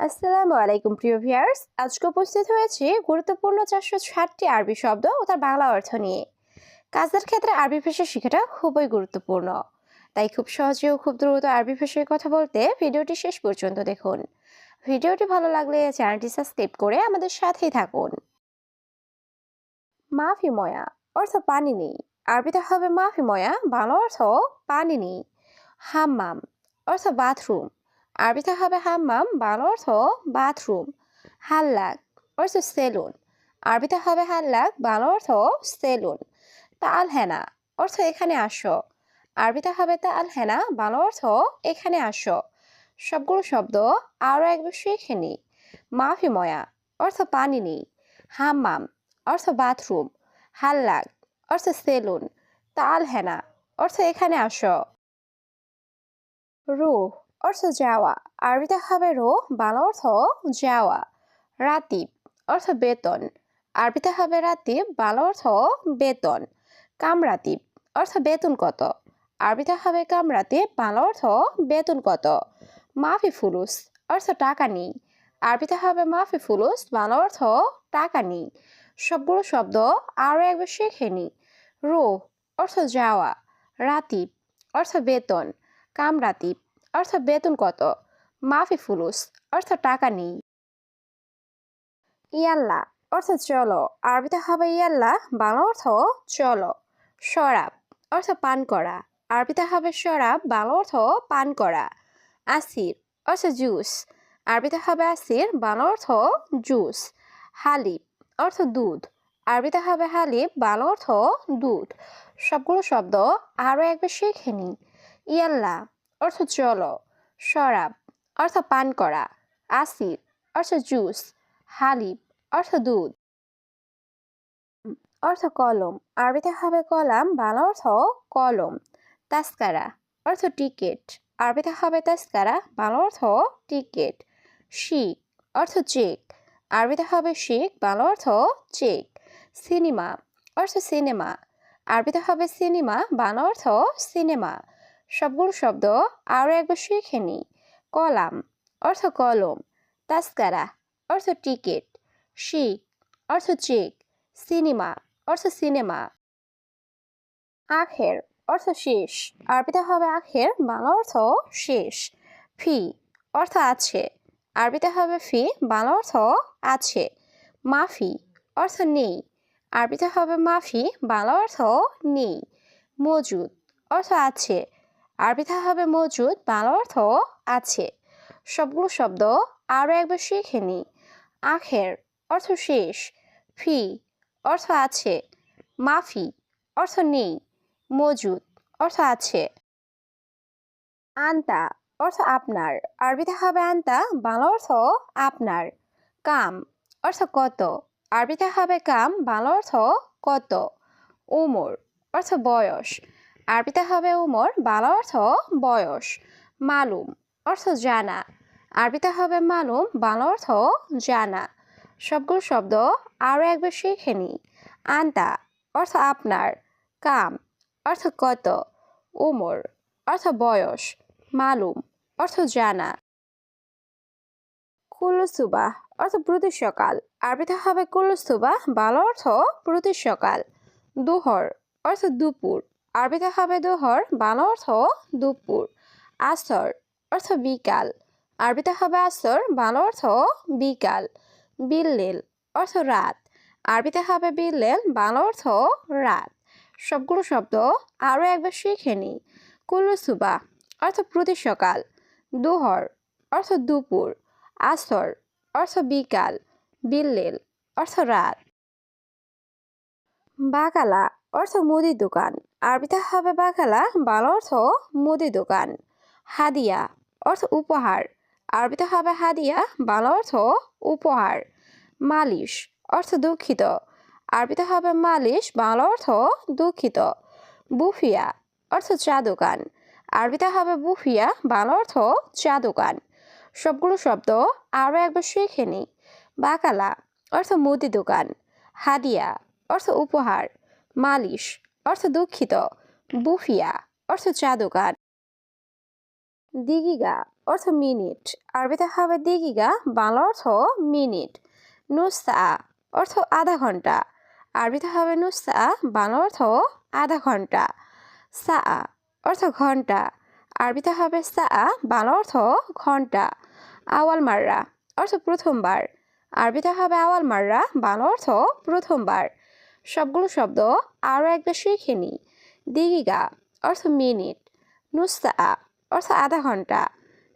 আসসালামু আলাইকুম, প্রিয় ভিয়ার্স আজকে উপস্থিত হয়েছে গুরুত্বপূর্ণ চারশো ষাটটি আরবি শব্দ ও তার বাংলা অর্থ নিয়ে। কাজের ক্ষেত্রে আরবি ভাষা শেখাটা খুবই গুরুত্বপূর্ণ। তাই খুব সহজে ও খুব দ্রুত আরবি ভাষায় কথা বলতে ভিডিওটি শেষ পর্যন্ত দেখুন। ভিডিওটি ভালো লাগলে চ্যানেলটি সাবস্ক্রাইব করে আমাদের সাথেই থাকুন। মাফি ময়া অর্থ পানি নেই। আরবিতে হবে মাফি ময়া, বাংলা অর্থ পানি নেই। হাম্মাম অর্থ বাথরুম। আরবিতে হবে হাম্মাম, বাংলা অর্থ বাথরুম, হাল্লাক অর্থ সেলুন। আরবিতে হবে হাল্লাক, বাংলা অর্থ সেলুন। তা আল হেনা অর্থ এখানে আসো। আরবিতে হবে তা আল হেনা বাংলা অর্থ এখানে আসো। সবগুলো শব্দ আরও একবার শিখে নিই মাফি ময়া অর্থ পানি নেই। হাম্মাম অর্থ বাথরুম। হাল্লাক অর্থ সেলুন। তা আল হেনা অর্থ এখানে আসো। রুহ অর্থ যাওয়া। আরবিতে হবে রো, বাংলা অর্থ যাওয়া। রাতিব, অর্থ বেতন। আরবিতে হবে রাতিব, বাংলা অর্থ বেতন। কামরাতিব, অর্থ বেতন কত? আরবিতে হবে কামরাতিব, বাংলা অর্থ বেতন কত? মাফি ফুলুস, অর্থ টাকা নেই। আরবিতে হবে মাফি ফুলুস, বাংলা অর্থ টাকা নেই। সবগুলো শব্দ আরও একবার শিখে নি। রো, অর্থ যাওয়া। রাতিব, অর্থ বেতন। কামরাতিব অর্থ বেতন কত? মাফি ফুলুস অর্থ টাকা নেই। ইয়াল্লা অর্থ চলো। আরবিতে হবে ইয়াল্লা, বাংলা অর্থ চলো। শরাব, অর্থ পান করা। আরবিতে হবে শরাব, বাংলা অর্থ পান করা। আসির অর্থ জুস। আরবিতে হবে আসির, বাংলা অর্থ জুস। হালিব অর্থ দুধ। আরবিতে হবে হালিব বাংলা অর্থ দুধ। সবগুলো শব্দ আরও একবার শিখে নিই। ইয়াল্লা অর্থ জল, শরাব, অর্থ পান করা, আসির, অর্থ জুস হালিব অর্থ দুধ, অর্থ কলম, আরবিতে হবে কলাম, বাংলা অর্থ কলম তাস্কারা অর্থ টিকিট, আরবিতে হবে তাস্কারা বাংলা অর্থ টিকিট শিক অর্থ চেক, আরবিতে হবে শিক বাংলা অর্থ চেক, সিনেমা, অর্থ সিনেমা, আরবিতে হবে সিনেমা, বাংলা অর্থ সিনেমা সবগুলো শব্দ আরও একবার শিখে নিই। কলাম, অর্থ কলম। তাস্কারা অর্থ টিকিট। শিক অর্থ চেক। সিনেমা, অর্থ সিনেমা। আখের, অর্থ শেষ। আরবিতে হবে আখের, বাংলা অর্থ শেষ। ফি, অর্থ আছে। আরবিতে হবে ফি, বাংলা অর্থ আছে। মাফি, অর্থ নেই। আরবিতে হবে মাফি, বাংলা অর্থ নেই। মজুদ, অর্থ আছে। আরবিতে হবে মজুদ, বাংলা অর্থ আছে। সবগুলো শব্দ আরও একবার শিখে নি আখের অর্থ শেষ, ফি অর্থ আছে। মাফি অর্থ নেই, মজুদ অর্থ আছে। আন্তা অর্থ আপনার আরবিতে হবে আন্তা, বাংলা অর্থ আপনার। কাম অর্থ কত আরবিতে হবে কাম, বাংলা অর্থ কত। উমর অর্থ বয়স আরবিতে হবে উমর, বাংলা অর্থ বয়স, মালুম অর্থ জানা। আরবিতে হবে মালুম, বাংলা অর্থ জানা। সবগুলো শব্দ আরও একবার শিখে নিই আন্তা অর্থ আপনার, কাম অর্থ কত। উমর অর্থ বয়স, মালুম অর্থ জানা। কুল্লুসুবা অর্থ প্রতি সকাল। আরবিতে হবে কুল্লুসুবা বাংলা অর্থ প্রতি সকাল। দুহর অর্থ দুপুর। আরবিতে হবে দুহর বাংলা অর্থ দুপুর। আসর অর্থ বিকাল। আরবিতে হবে আসর বাংলা অর্থ বিকাল। বিল্লেল অর্থ রাত। আরবিতে হবে বিল্লেল বাংলা অর্থ রাত। সবগুলো শব্দ আরও একবার শিখে নিই। কুল্লুসুবা অর্থ প্রতি সকাল। দুহর অর্থ দুপুর। আসর অর্থ বিকাল। বিল্লেল অর্থ রাত। বাকালা অর্থ মুদির দোকান। আরবিতে হবে বাকালা বাল অর্থ মুদির দোকান। হাদিয়া, অর্থ উপহার। আরবিতে হবে হাদিয়া, বাংলা অর্থ উপহার। মালিশ, অর্থ দুঃখিত। আরবিতে হবে মালিশ, বাংলা অর্থ দুঃখিত। বুফিয়া, অর্থ চা দোকান। আরবিতে হবে বুফিয়া, বাংলা অর্থ চা দোকান। সবগুলো শব্দ আরও একবার শিখে নিই বাকালা, অর্থ মুদি দোকান। হাদিয়া, অর্থ উপহার। মালিশ, অর্থ দুঃখিত। বুফিয়া, অর্থ চা দোকান দিগিগা, অর্থ মিনিট। আরবিতে হবে দিগিগা, বাংলা অর্থ মিনিট। নুসা অর্থ আধা ঘণ্টা। আরবিতে হবে নুসা বাংলা অর্থ আধা ঘণ্টা। সা, অর্থ ঘণ্টা। আরবিতে হবে সা, বাংলা অর্থ ঘণ্টা। আওয়াল মাররা, অর্থ প্রথমবার। আরবিতে হবে আওয়াল মাররা, বাংলা অর্থ প্রথমবার। সবগুলো শব্দ আরও একবার শিখে নিই দিগিগা অর্থ মিনিট। নুসা অর্থ আধা ঘণ্টা।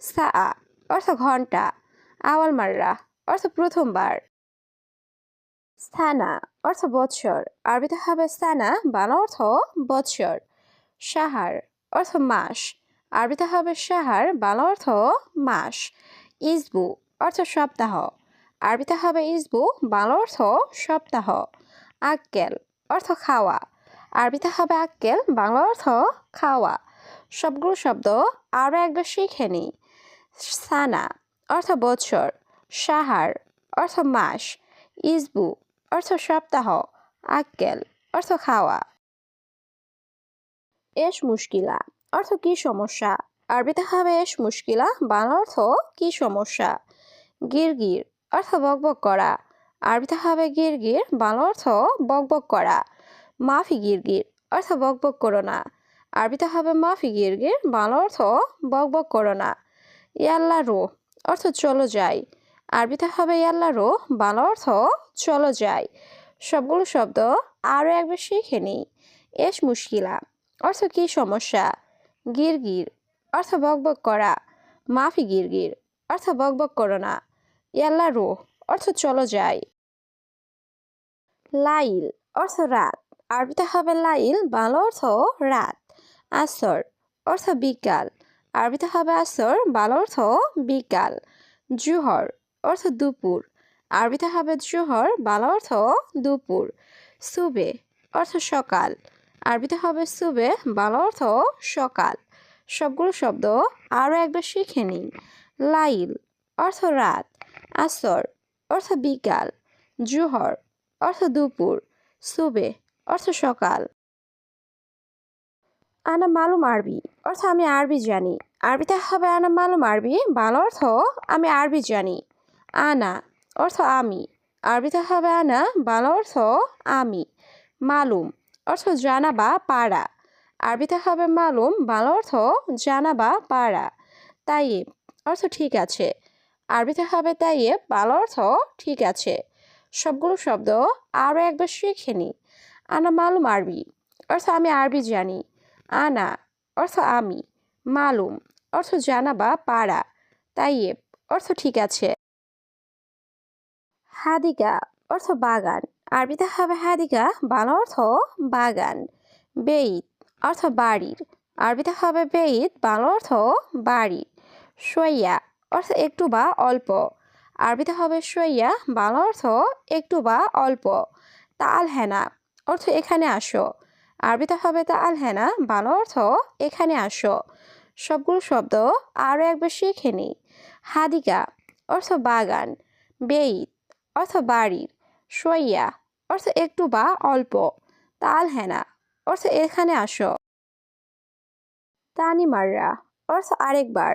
সা অর্থ ঘণ্টা। আওয়াল মাররা অর্থ প্রথমবার। স্থানা অর্থ বৎসর। আরবিতে হবে স্থানা, বাংলা অর্থ বৎসর। সাহার অর্থ মাস। আরবিতে হবে সাহার, বাংলা অর্থ মাস। ইসবু অর্থ সপ্তাহ। আরবিতে হবে ইসবু, বাংলা অর্থ সপ্তাহ। আক্কেল অর্থ খাওয়া। আরবিতে হবে আক্কেল বাংলা অর্থ খাওয়া। সবগুলো শব্দ আরও একবার শিখে নিই সানা, অর্থ বৎসর সাহার, অর্থ মাস। ইসবু, অর্থ সপ্তাহ। আক্কেল, অর্থ খাওয়া। এস মুশকিলা, অর্থ কি সমস্যা? আরবিতে হবে এস মুশকিলা বাংলা অর্থ কি সমস্যা? গিরগির, অর্থ বকবক করা। আরবিতে হবে গিরগির বাংলা অর্থ বকবক করা। মাফি গিরগির অর্থ বকবক করো না। আরবিতে হবে মাফি গিরগির বাংলা অর্থ বকবক করো না। ইয়াল্লা রো, অর্থ চলো যাই। আরবিতে হবে ইয়াল্লা রো, বাংলা অর্থ চলো যাই। সবগুলো শব্দ আরও একবার শিখে নিই। এস মুশকিলা, অর্থ কি সমস্যা? গিরগির অর্থ বকবক করা। মাফি গিরগির অর্থ বকবক করো না। ইয়াল্লা রো অর্থ চলো যাই। লাইল অর্থ রাত। আরবিতে হবে লাইল, বাংলা অর্থ রাত। আসর অর্থ বিকাল। আরবিতে হবে আসর, বাংলা অর্থ বিকাল। জুহর অর্থ দুপুর। আরবিতে হবে জুহর, বাংলা অর্থ দুপুর। সুবে অর্থ সকাল। আরবিতে হবে সুবে, বাংলা অর্থ সকাল। সবগুলো শব্দ আরও একবার শিখে নিন। লাইল অর্থ রাত। আসর অর্থ বিকাল, জোহর, অর্থ দুপুর, সুবে, অর্থ সকাল। আনা মালুম আরবি, অর্থ আমি আরবি জানি। আরবিতে হবে আনা মালুম আরবি বাংলা অর্থ আমি আরবি জানি। আনা, অর্থ আমি। আরবিতে হবে আনা বাংলা অর্থ আমি। মালুম, অর্থ জানা বা পাড়া আরবিতে হবে মালুম বাংলা অর্থ জানা বা পাড়া তাই অর্থ ঠিক আছে। আরবিতে হবে তাইয়েব বাংলা অর্থ ঠিক আছে। সবগুলো শব্দ আরও একবার শিখে নিই আনা মালুম আরবি, অর্থ আমি আরবি জানি। আনা, অর্থ আমি। মালুম, অর্থ জানা বা পাড়া তাইয়েব অর্থ ঠিক আছে। হাদিকা অর্থ বাগান। আরবিতে হবে হাদিকা বাংলা অর্থ বাগান। বেইত, অর্থ বাড়ির। আরবিতে হবে বেইত, বাংলা অর্থ বাড়ি। সইয়া অর্থ একটু বা অল্প। আরবিতে হবে সইয়া, বাংলা অর্থ একটু বা অল্প। তাল হেনা, অর্থ এখানে আসো। আরবিতে হবে তাল হেনা, বাংলা অর্থ এখানে আসো। সবগুলো শব্দ আরও একবার শিখে নিই হাদিকা, অর্থ বাগান। বেইত, অর্থ বাড়ির সইয়া, অর্থ একটু বা অল্প। তাল হেনা, অর্থ এখানে আসো। তানি মাররা অর্থ আরেকবার।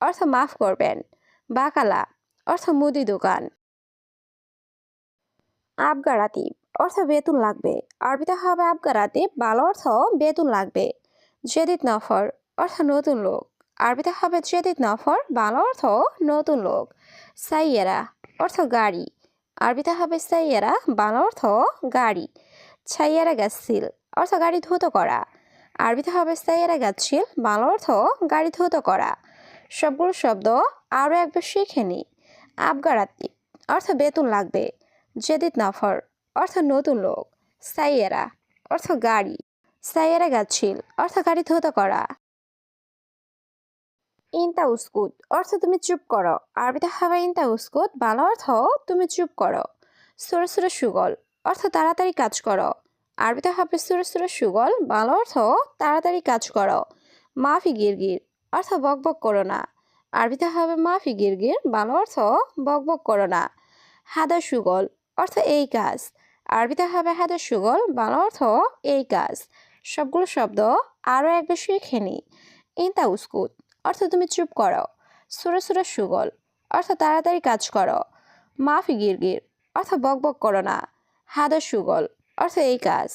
অর্থ মাফ করবেন। বাকালা, অর্থ মুদি দোকান। আবগারাতিব অর্থ বেতন লাগবে। আরবিতে হবে আবগারাতিব বাল অর্থ বেতন লাগবে। জেদিদ নফর, অর্থ নতুন লোক। আরবিতে হবে জেদিদ নফর, বাল অর্থ নতুন লোক। সাইয়েরা, অর্থ গাড়ি। আরবিতে হবে সাইয়েরা, বাংলা অর্থ গাড়ি। ছাইয়েরা গাছিল, অর্থ গাড়ি ধুত করা। আরবিতে হবে সাইয়েরা গাছিল, বাংলা অর্থ গাড়ি ধুত করা। সবগুলো শব্দ আরও একবার শিখে নিই। আবগারাতি, অর্থ বেতন লাগবে। জেদিত নফর, অর্থ নতুন লোক। সাইয়েরা, অর্থ গাড়ি। সাইয়েরা গাছিল অর্থ গাড়ি ধুত করা। ইনতা উস্কুত, অর্থ তুমি চুপ করো। আরবিতে হবে ইনতা উস্কুত, বাংলা অর্থ তুমি চুপ করো। সুরে সুরে সুগল, অর্থ তাড়াতাড়ি কাজ করো। আরবিতে হবে সুরে সুরে সুগল, বাংলা অর্থ তাড়াতাড়ি কাজ করো। মাফি গিরগির অর্থ বক বক করো না। আরবিতে হবে মাফি গিরগির বাংলা অর্থ বক বক করো না। হাদা সুগল, অর্থ এই কাজ। আরবিতে হবে হাদা সুগল, বাংলা অর্থ এই কাজ। সবগুলো শব্দ আরও একবার শিখে নি। ইনতা উস্কুত, অর্থ তুমি চুপ করো। সুরে সুরে সুগল, অর্থ তাড়াতাড়ি কাজ করো। মাফি গিরগির অর্থ বক বক করো না। হাদা সুগল, অর্থ এই কাজ।